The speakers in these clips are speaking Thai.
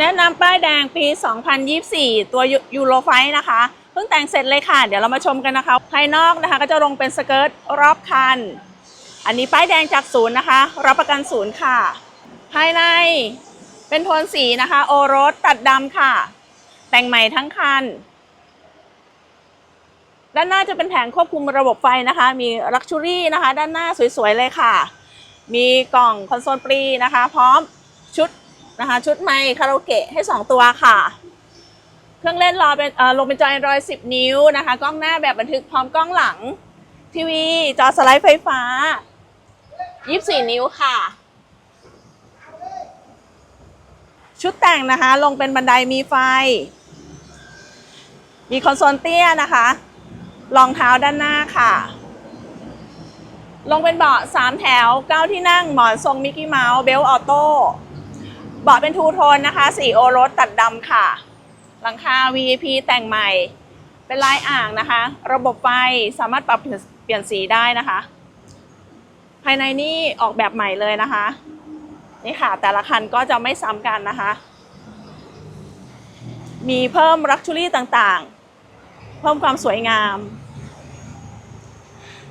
แนะนำป้ายแดงปี 2024 ตัวยูโรไฟนะคะ เพิ่งแต่งเสร็จเลยค่ะ เดี๋ยวเรามาชมกันนะคะ ภายนอกนะคะก็จะลงเป็นสเกิร์ตรอบคัน อันนี้ป้ายแดงจากศูนย์นะคะ รับประกันศูนย์ค่ะ ภายในเป็นโทนสีนะคะ โอรสตัดดำค่ะ แต่งใหม่ทั้งคัน ด้านหน้าจะเป็นแผงควบคุมระบบไฟนะคะ มีลักชูรี่นะคะ ด้านหน้าสวยๆเลยค่ะ มีกล่องคอนโซลปรีนะคะ พร้อมชุด นะคะ ชุดไมค์คาราโอเกะให้ 2 ตัวค่ะ เครื่องเล่นรอเป็นลงเป็นจอ Android 10 นิ้วนะคะ กล้องหน้าแบบบันทึกพร้อมกล้องหลัง ทีวี จอสไลด์ไฟฟ้า 24 นิ้วค่ะ ชุดแต่งนะคะ ลงเป็นบันไดมีไฟ มีคอนโซลเตี้ยนะคะรองเท้าด้านหน้าค่ะ ลงเป็นเบาะ3แถว 9 ที่นั่ง หมอนทรงมิกกี้เมาส์ เบลออโต้ เบาะเป็นทูโทนนะคะ สีโอรสตัดดำค่ะ หลังคา VIP แต่งใหม่ เป็นลายอ่างนะคะ ระบบไฟสามารถปรับเปลี่ยนสีได้นะคะ ภายในนี่ออกแบบใหม่เลยนะคะ นี่ค่ะ แต่ละคันก็จะไม่ซ้ำกันนะคะ มีเพิ่มลักชูรี่ต่างๆ เพิ่มความสวยงาม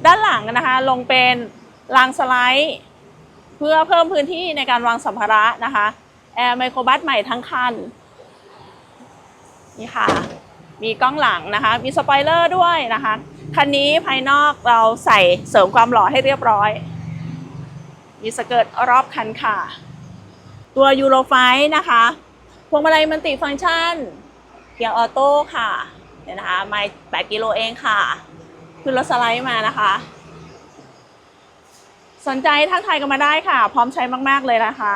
ด้านหลังนะคะ ลงเป็นรางสไลด์ เพื่อเพิ่มพื้นที่ในการวางสัมภาระนะคะ แอร์ไมโครบัสใหม่ทั้งคัน นี่ค่ะ มีกล้องหลังนะคะ มีสปอยเลอร์ด้วยนะคะ คันนี้ภายนอกเราใส่เสริมความหล่อให้เรียบร้อย มีสเกิร์ตรอบคันค่ะ ตัวยูโรไฟนะคะพวงมาลัยมันติฟังก์ชันเกียร์ออโต้ค่ะเนี่ยนะคะไม่8กิโลเองค่ะคือรถสไลด์มานะคะ สนใจทักทายกันมาได้ค่ะ พร้อมใช้มาก ๆ เลยนะคะ